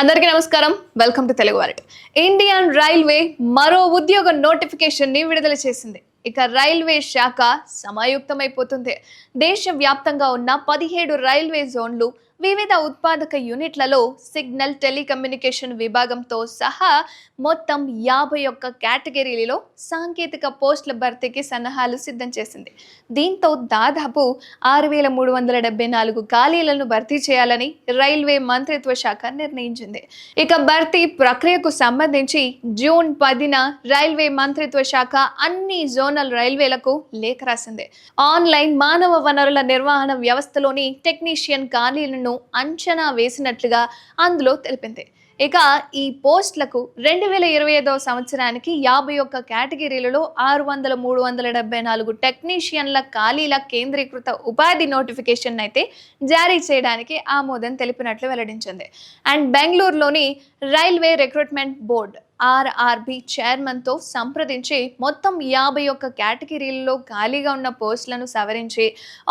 అందరికీ నమస్కారం. Welcome to Telugu వారెట్ ఇండియన్ రైల్వే మరో ఉద్యోగ నోటిఫికేషన్ని విడుదల చేసింది. ఇక రైల్వే శాఖ సమాయుక్తమైపోతుంది. దేశవ్యాప్తంగా ఉన్న పదిహేడు రైల్వే జోన్లు వివిధ ఉత్పాదక యూనిట్లలో సిగ్నల్ టెలికమ్యూనికేషన్ విభాగంతో సహా మొత్తం యాభై ఒక్క కేటగిరీలలో సాంకేతిక పోస్టుల భర్తీకి సన్నాహాలు సిద్ధం చేసింది. దీంతో దాదాపు ఆరు వేల మూడు వందల డెబ్బై నాలుగు ఖాళీలను భర్తీ చేయాలని రైల్వే మంత్రిత్వ శాఖ నిర్ణయించింది. ఇక భర్తీ ప్రక్రియకు సంబంధించి జూన్ పదిన రైల్వే మంత్రిత్వ శాఖ అన్ని జోనల్ రైల్వేలకు లేఖ రాసింది. ఆన్లైన్ మానవ వనరుల నిర్వహణ వ్యవస్థలోని టెక్నీషియన్ ఖాళీలను అంచనా వేసినట్లుగా అందులో తెలిపింది. ఇక ఈ పోస్టులకు రెండు వేల ఇరవై ఐదవ సంవత్సరానికి యాభై ఒక్క కేటగిరీలలో ఆరు వందల మూడు వందల డెబ్బై నాలుగు టెక్నీషియన్ల ఖాళీల కేంద్రీకృత ఉపాధి నోటిఫికేషన్ అయితే జారీ చేయడానికి ఆమోదం తెలిపినట్లు వెల్లడించింది. అండ్ బెంగళూరులోని రైల్వే రిక్రూట్మెంట్ బోర్డు ఆర్ఆర్బి చైర్మన్తో సంప్రదించి మొత్తం యాభై ఒక్క కేటగిరీలలో ఖాళీగా ఉన్న పోస్టులను సవరించి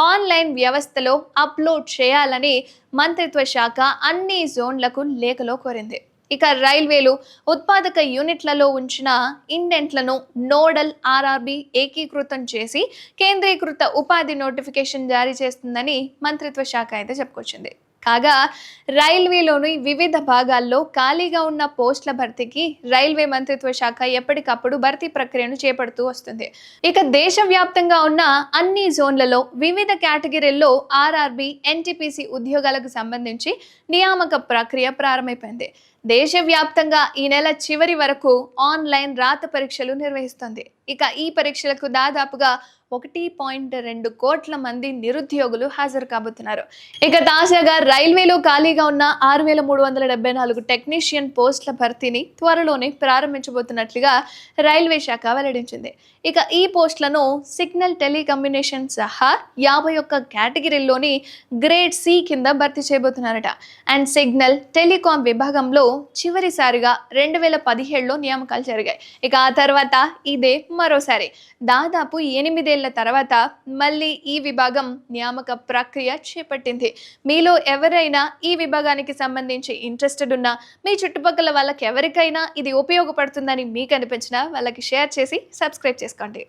ఆన్లైన్ వ్యవస్థలో అప్లోడ్ చేయాలని మంత్రిత్వ శాఖ అన్ని జోన్లకు లేఖలో కోరింది. ఇక రైల్వేలు ఉత్పాదక యూనిట్లలో ఉంచిన ఇండెంట్లను నోడల్ ఆర్ఆర్బి ఏకీకృతం చేసి కేంద్రీకృత ఉపాధి నోటిఫికేషన్ జారీ చేస్తుందని మంత్రిత్వ శాఖ అయితే చెప్పుకొచ్చింది. కాగా రైల్వేలోని వివిధ భాగాల్లో ఖాళీగా ఉన్న పోస్టుల భర్తీకి రైల్వే మంత్రిత్వ శాఖ ఎప్పటికప్పుడు భర్తీ ప్రక్రియను చేపడుతూ వస్తుంది. ఇక దేశవ్యాప్తంగా ఉన్న అన్ని జోన్లలో వివిధ కేటగిరీల్లో ఆర్ఆర్బి ఎన్టీపీసీ ఉద్యోగాలకు సంబంధించి నియామక ప్రక్రియ ప్రారంభమైపోయింది. దేశవ్యాప్తంగా ఈ నెల చివరి వరకు ఆన్లైన్ రాత పరీక్షలు నిర్వహిస్తుంది. ఇక ఈ పరీక్షలకు దాదాపుగా ఒకటి పాయింట్ రెండు కోట్ల మంది నిరుద్యోగులు హాజరు కాబోతున్నారు. ఇక తాజాగా రైల్వేలో ఖాళీగా ఉన్న ఆరు వేల మూడు వందల డెబ్బై నాలుగు టెక్నీషియన్ పోస్టుల భర్తీని త్వరలోనే ప్రారంభించబోతున్నట్లుగా రైల్వే శాఖ వెల్లడించింది. ఇక ఈ పోస్టులను సిగ్నల్ టెలికమ్యూనికేషన్ సహా యాభై ఒక్క కేటగిరీల్లోని గ్రేడ్ సి కింద భర్తీ చేయబోతున్నారట. అండ్ సిగ్నల్ టెలికాం విభాగంలో చివరిసారిగా రెండు వేల పదిహేడులో నియామకాలు జరిగాయి. ఇక ఆ తర్వాత ఇదే మరోసారి. దాదాపు ఎనిమిదేళ్ళ తర్వాత మళ్ళీ ఈ విభాగం నియామక ప్రక్రియ చేపట్టింది. మీలో ఎవరైనా ఈ విభాగానికి సంబంధించి ఇంట్రెస్టెడ్ ఉన్నా మీ చుట్టుపక్కల వాళ్ళకి ఎవరికైనా ఇది ఉపయోగపడుతుందని మీకు అనిపించినా వాళ్ళకి షేర్ చేసి సబ్స్క్రైబ్ చేసుకోండి.